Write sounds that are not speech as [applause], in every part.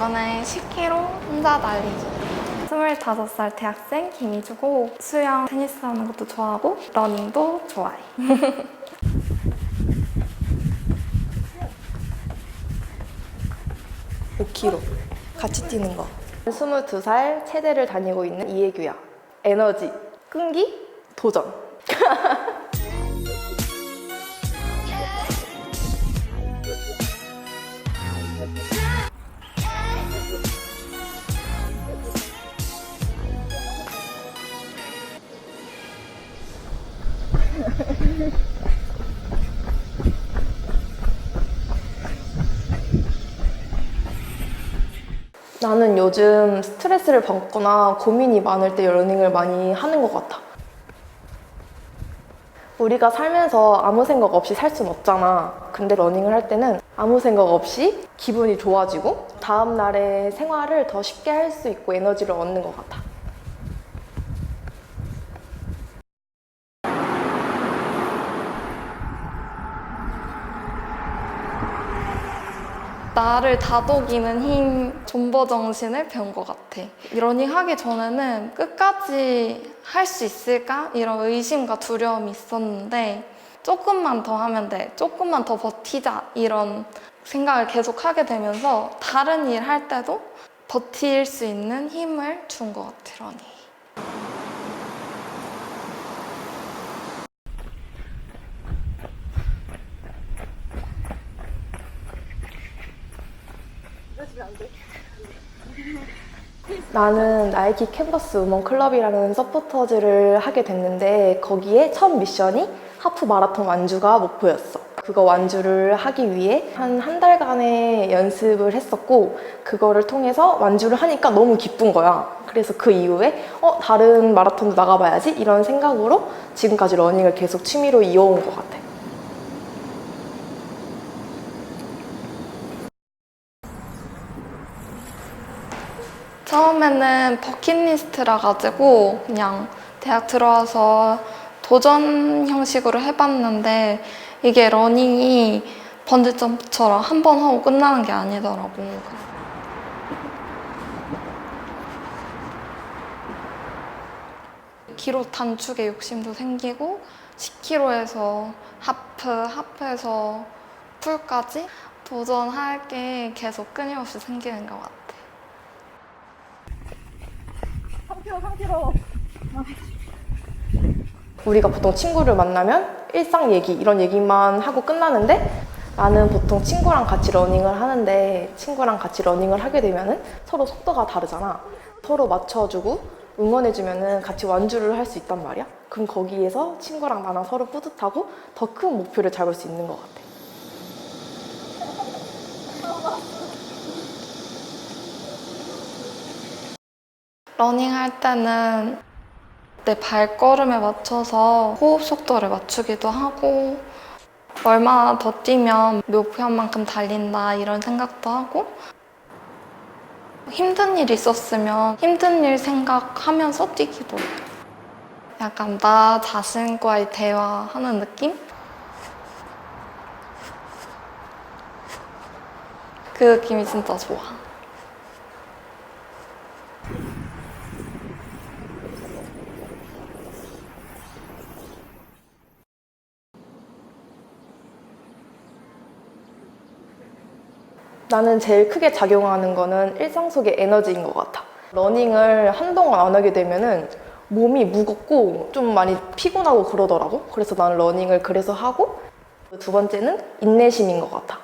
이번에 10km 혼자 달리기. 25살 대학생 김희주고 수영, 테니스 하는 것도 좋아하고 러닝도 좋아해. [laughs] 오 k 로 같이 뛰는 거. 22살 체대를 다니고 있는 이혜규야. 에너지, 끈기, 도전. [laughs] [laughs] 나는 요즘 스트레스를 받거나 고민이 많을 때 러닝을 많이 하는 것 같아. 우리가 살면서 아무 생각 없이 살 순 없잖아. 근데 러닝을 할 때는 아무 생각 없이 기분이 좋아지고 다음 날의 생활을 더 쉽게 할 수 있고 에너지를 얻는 것 같아. 나를 다독이는 힘, 존버 정신을 배운 것 같아. 러닝 하기 전에는 끝까지 할 수 있을까? 이런 의심과 두려움이 있었는데, 조금만 더 하면 돼. 조금만 더 버티자. 이런 생각을 계속 하게 되면서, 다른 일 할 때도 버틸 수 있는 힘을 준 것 같아, 러닝. 나는 나이키 캔버스 우먼 클럽이라는 서포터즈를 하게 됐는데 거기에 첫 미션이 하프 마라톤 완주가 목표였어. 그거 완주를 하기 위해 한 한 달간의 연습을 했었고 그거를 통해서 완주를 하니까 너무 기쁜 거야. 그래서 그 이후에 어 다른 마라톤도 나가봐야지 이런 생각으로 지금까지 러닝을 계속 취미로 이어온 것 같아. 처음에는 버킷리스트라 가지고 그냥 대학 들어와서 도전 형식으로 해봤는데 이게 러닝이 번지점프처럼 한 번 하고 끝나는 게 아니더라고. 기로 단축에 욕심도 생기고 10km에서 하프, 하프에서 풀까지 도전할 게 계속 끊임없이 생기는 것 같아. 우리가 보통 친구를 만나면 일상 얘기 이런 얘기만 하고 끝나는데 나는 보통 친구랑 같이 러닝을 하는데 친구랑 같이 러닝을 하게 되면은 서로 속도가 다르잖아. 서로 맞춰주고 응원해주면은 같이 완주를 할 수 있단 말이야. 그럼 거기에서 친구랑 나랑 서로 뿌듯하고 더 큰 목표를 잡을 수 있는 것 같아. 러닝 할 때는 내 발걸음에 맞춰서 호흡 속도를 맞추기도 하고 얼마나 더 뛰면 목표만큼 달린다 이런 생각도 하고 힘든 일 있었으면 힘든 일 생각하면서 뛰기도 해. 약간 나 자신과의 대화하는 느낌? 그 느낌이 진짜 좋아. 나는 제일 크게 작용하는 거는 일상 속의 에너지인 것 같아. 러닝을 한동안 안 하게 되면은 몸이 무겁고 좀 많이 피곤하고 그러더라고. 그래서 나는 러닝을 그래서 하고 두 번째는 인내심인 것 같아.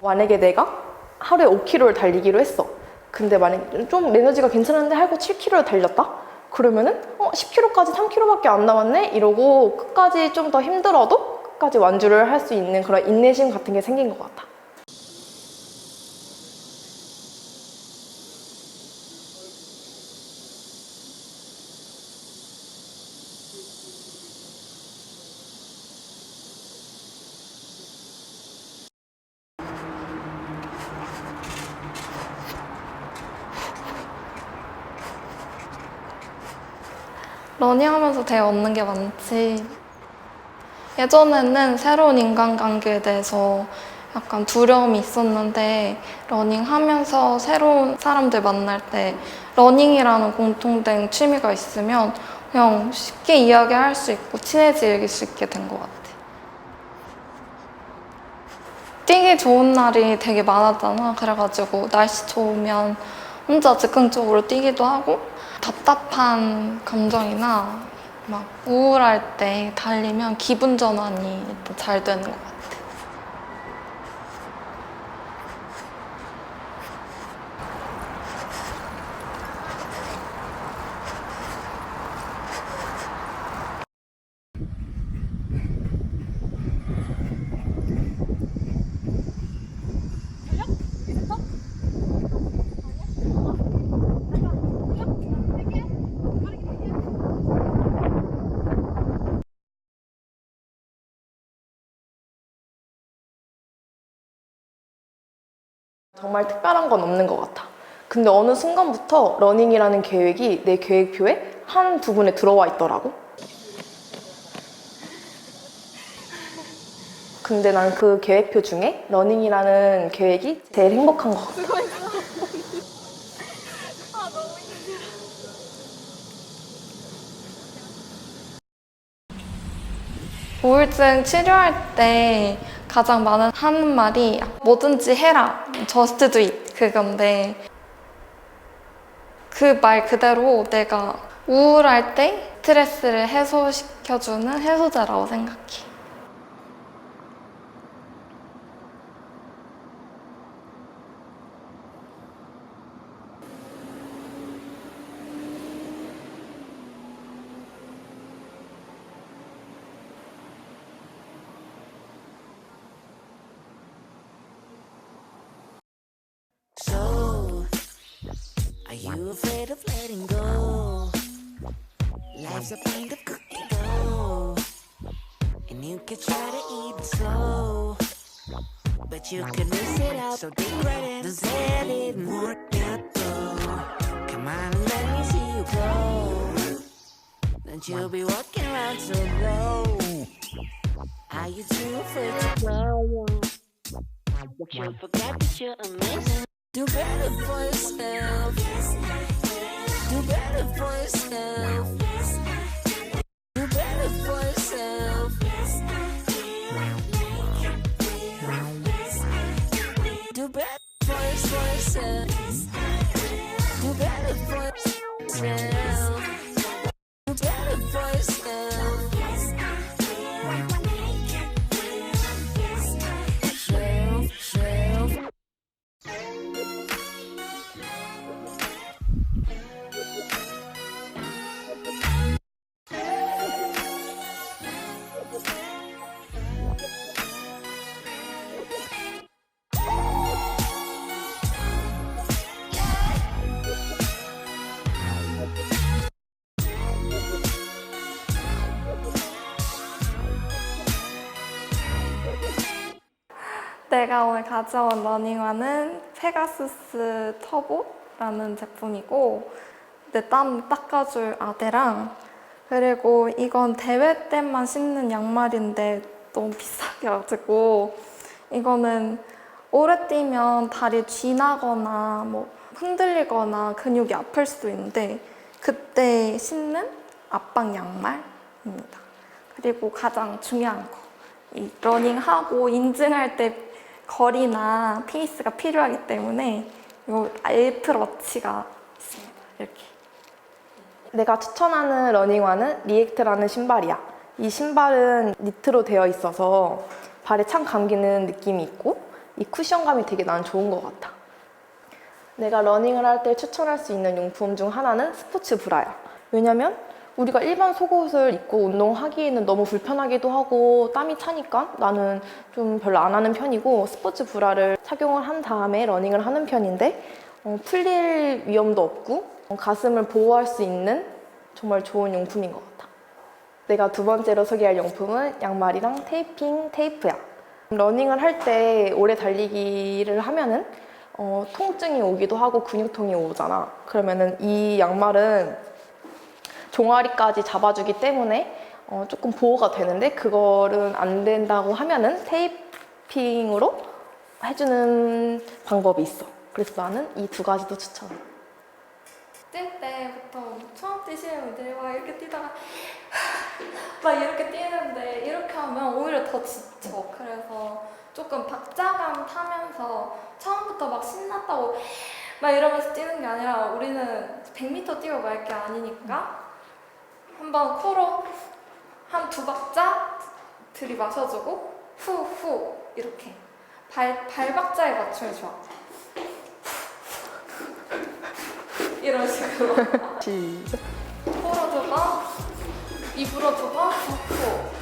만약에 내가 하루에 5km를 달리기로 했어. 근데 만약에 좀 에너지가 괜찮은데 하고 7km를 달렸다? 그러면은 어, 10km까지 3km밖에 안 남았네? 이러고 끝까지 좀 더 힘들어도 끝까지 완주를 할 수 있는 그런 인내심 같은 게 생긴 것 같아. 러닝하면서 되게 얻는 게 많지. 예전에는 새로운 인간관계에 대해서 약간 두려움이 있었는데 러닝 하면서 새로운 사람들 만날 때 러닝이라는 공통된 취미가 있으면 그냥 쉽게 이야기할 수 있고 친해질 수 있게 된 것 같아. 뛰기 좋은 날이 되게 많았잖아. 그래가지고 날씨 좋으면 혼자 즉흥적으로 뛰기도 하고 답답한 감정이나 막 우울할 때 달리면 기분 전환이 일단 잘 되는 것 같아. 정말 특별한 건 없는 것 같아. 근데 어느 순간부터 러닝이라는 계획이 내 계획표에 한두 군에 들어와 있더라고. 근데 난 그 계획표 중에 러닝이라는 계획이 제일 행복한 것 같아. 우울증 치료할 때 가장 많은 하는 말이 뭐든지 해라, do it 그건데 그 말 그대로 내가 우울할 때 스트레스를 해소시켜주는 해소제라고 생각해. You afraid of letting go? Life's a kind of cookie dough, and you can try to eat slow, but you can miss it out. So dig right in. Does it didn't work out though? Come on, let me see you go. Don't you be walking around so low? Are you too afraid to go? You forgot that you're amazing. Do better for yourself. Do better for yourself. Do better for yourself. Do better for yourself. 내가 오늘 가져온 러닝화는 페가수스 터보라는 제품이고 내 땀 닦아줄 아대랑 그리고 이건 대회 때만 신는 양말인데 너무 비싸게 가지고 이거는 오래 뛰면 다리 쥐나거나 뭐 흔들리거나 근육이 아플 수도 있는데 그때 신는 압박 양말입니다. 그리고 가장 중요한 거, 이 러닝하고 인증할 때 거리나 페이스가 필요하기 때문에 이 알프러치가 있습니다. 이렇게. 내가 추천하는 러닝화는 리액트라는 신발이야. 이 신발은 니트로 되어 있어서 발에 찬 감기는 느낌이 있고 이 쿠션감이 되게 난 좋은 것 같아. 내가 러닝을 할 때 추천할 수 있는 용품 중 하나는 스포츠 브라야. 왜냐면 우리가 일반 속옷을 입고 운동하기에는 너무 불편하기도 하고 땀이 차니까 나는 좀 별로 안 하는 편이고 스포츠 브라를 착용을 한 다음에 러닝을 하는 편인데 어, 풀릴 위험도 없고 어, 가슴을 보호할 수 있는 정말 좋은 용품인 것 같아. 내가 두 번째로 소개할 용품은 양말이랑 테이핑 테이프야. 러닝을 할 때 오래 달리기를 하면은 어, 통증이 오기도 하고 근육통이 오잖아. 그러면은 이 양말은 종아리까지 잡아주기 때문에 어, 조금 보호가 되는데 그거는 안 된다고 하면은 테이핑으로 해주는 방법이 있어. 그래서 나는 이 두 가지도 추천해. 뛸 때부터 처음 뛰시는 분들이 막 이렇게 뛰다가 [laughs] 막 이렇게 뛰는데 이렇게 하면 오히려 더 지쳐. 그래서 조금 박자감 타면서 처음부터 막 신났다고 막 이러면서 뛰는 게 아니라 우리는 100m 뛰고 말 게 아니니까 한번 코로 한 두 박자 들이마셔주고 후후 이렇게 발, 발 박자에 맞추면 좋아. 이런 식으로 시작. 코로 두 번, 입으로 두 번, 후